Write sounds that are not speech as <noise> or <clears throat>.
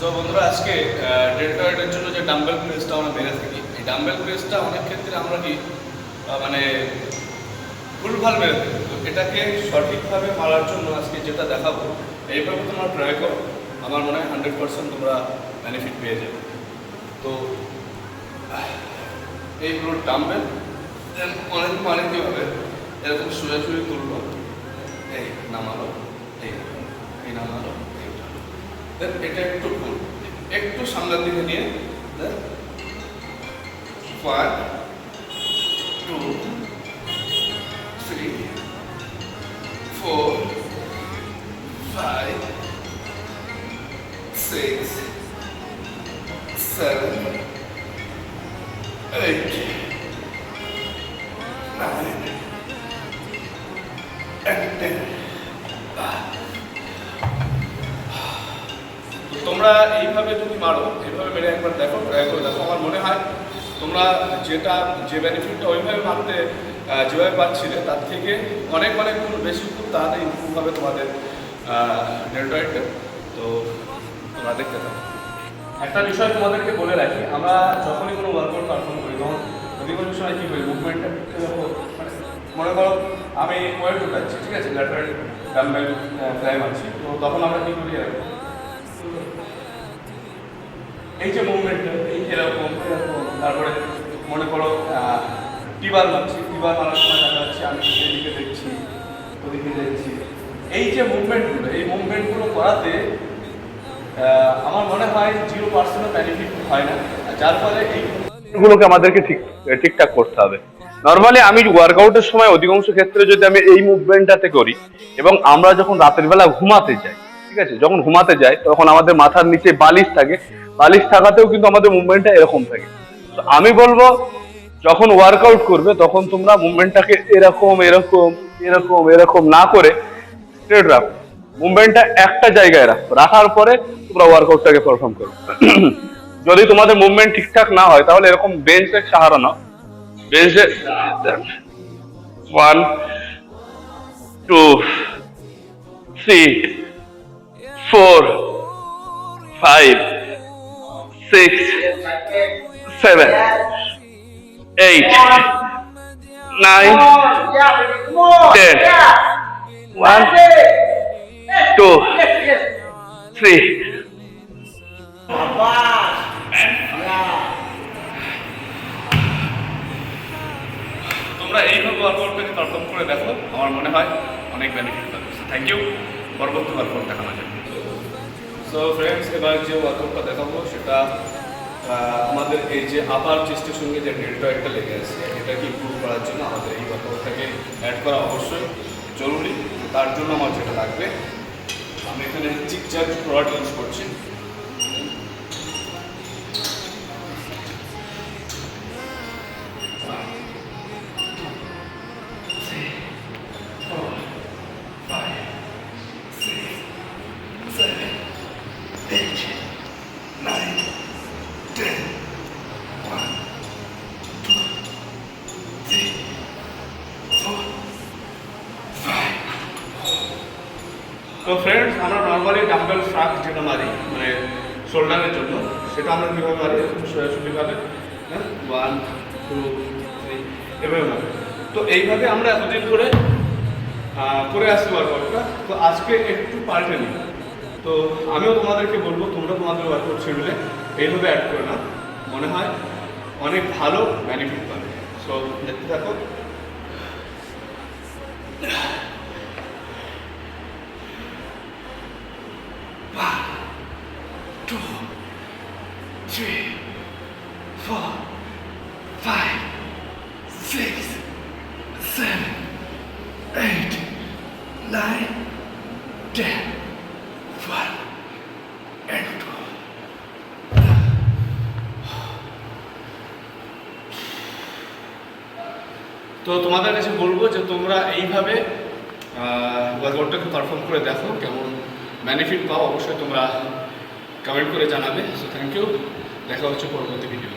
So বন্ধুরা আজকে ডেল্টয়েডের জন্য যে ডাম্বেল প্রেসটা আমরা মেরে থাকি এই ডাম্বেল প্রেসটা অনেক ক্ষেত্রে আমরা কি মানে ভুলভাল মেরে থাকি। তো এটাকে সঠিকভাবে মারার জন্য আজকে যেটা দেখাবো এইভাবে তোমরা ট্রাই করো আমার মনে হয় হান্ড্রেড পার্সেন্ট তোমরা বেনিফিট পেয়ে যাবে। তো আহ, এইগুলো ডাম্বেল দেন অনেক মানে কী হবে এরকম সোজাসুজি তুললো এই নামালো এই এই নামালো এই দেন এটা একটু একটু সামনের দিকে নিয়ে one two three four five six seven eight nine and ten. তোমরা এইভাবে তুমি মারো, এইভাবে মেরে একবার দেখো ট্রাই করে দেখো। আমার মনে হয় তোমরা যেটা, যে বেনিফিটটা ওইভাবে মারতে যেভাবে পাচ্ছিলে, তার থেকে অনেক অনেক গুণ বেশি খুব তাড়াতাড়ি ইম্প্রুভ হবে তোমাদের নেটওয়ার্কটা তো তোমরা দেখতে থাকো। একটা বিষয় তোমাদেরকে বলে রাখি, আমরা যখনই কোনো ওয়ার্কআউট পারফর্ম করি, তখন অধিকাংশ সময় কী করি মুভমেন্টটা মানে মনে করো, আমি ওয়েট উঠাচ্ছি, ঠিক আছে? ল্যাটারাল ডাম্বেল ফ্লাই মারছি তো তখন আমরা কী করি এই যে মুভমেন্টটা এই এরকম তারপরে মনে করো টিবার মারছি, টিবার মারার সময় দেখা যাচ্ছে আমি এদিকে দেখছি, ওদিকে দেখছি। এই যে মুভমেন্টগুলো এই মুভমেন্টগুলো করাতে আমার মনে হয় জিরো পার্সেন্টও বেনিফিট হয় না। যার ফলে এই গুলোকে আমাদেরকে ঠিক ঠিকঠাক করতে হবে। নর্মালি আমি ওয়ার্কআউটের সময় অধিকাংশ ক্ষেত্রে যদি আমি এই মুভমেন্টটাতে করি, এবং আমরা যখন রাতের বেলা ঘুমাতে যাই, ঠিক আছে, যখন ঘুমাতে যাই, তখন আমাদের মাথার নিচে বালিশ থাকে বালিশ থাকাতেও কিন্তু আমাদের মুভমেন্টটা এরকম থাকে। তো আমি বলব, যখন ওয়ার্কআউট করবে, তখন তোমরা মুভমেন্টটাকে এরকম এরকম এরকম এরকম না করে স্ট্রেট রাখো। মুভমেন্টটা একটা জায়গায় রাখো। রাখার পরে তোমরা ওয়ার্কআউটটাকে পারফর্ম করো। <clears throat> যদি তোমাদের মুভমেন্ট ঠিকঠাক না হয়, তাহলে এরকম বেঞ্চের সাহারা নাও। বেঞ্চে one two three four five six seven eight nine ten, one, two, three, তোমরা এইভাবে ওয়ার্কআউটটাকে পারফর্ম করে দেখো আমার মনে হয় অনেক বেনিফিট পাবে থ্যাংক ইউ পরবর্তী ওয়ার্কআউট দেখানো যাবে সো ফ্রেন্ডস এবার যে ওয়ার্কআউটটা দেখাবো, সেটা আমাদের এই যে আপার চেস্টের সঙ্গে যে ডেল্টয়েডটা লেগে আছে এটাকে ইমপ্রুভ করার জন্য আমাদের এই ওয়ার্কআউটটাকে অ্যাড করা অবশ্যই জরুরি। তার জন্য আমার যেটা লাগবে, আমি এখানে চিকচাক রড ইউজ করছি। তো ফ্রেন্ডস আমরা নর্মালি ডাম্বেল ফ্রাক যেটা মারি মানে শোল্ডারের জন্য, সেটা আমরা কীভাবে মারি? সোজাসুজিভাবে হ্যাঁ? ওয়ান টু থ্রি এভাবে মারি। তো এইভাবে আমরা এতদিন করে করে আসছি ওয়ার্কআউটটা তো আজকে একটু পাল্টে নিই। তো আমিও তোমাদেরকে বলব তোমরা তোমাদের ওয়ার্কআউট শিডিউলে এইভাবে অ্যাড করে না। মনে হয় অনেক ভালো বেনিফিট পাবে। সো দেখতে থাকো। Nine, ten, one, and two. তো তোমাদের কাছে বলব যে তোমরা এইভাবে ওয়ার্কআউটটাকে পারফর্ম করে দেখো, কেমন বেনিফিট পাও, অবশ্যই তোমরা কমেন্ট করে জানাবে। সো থ্যাংক ইউ দেখা হচ্ছে পরবর্তী ভিডিও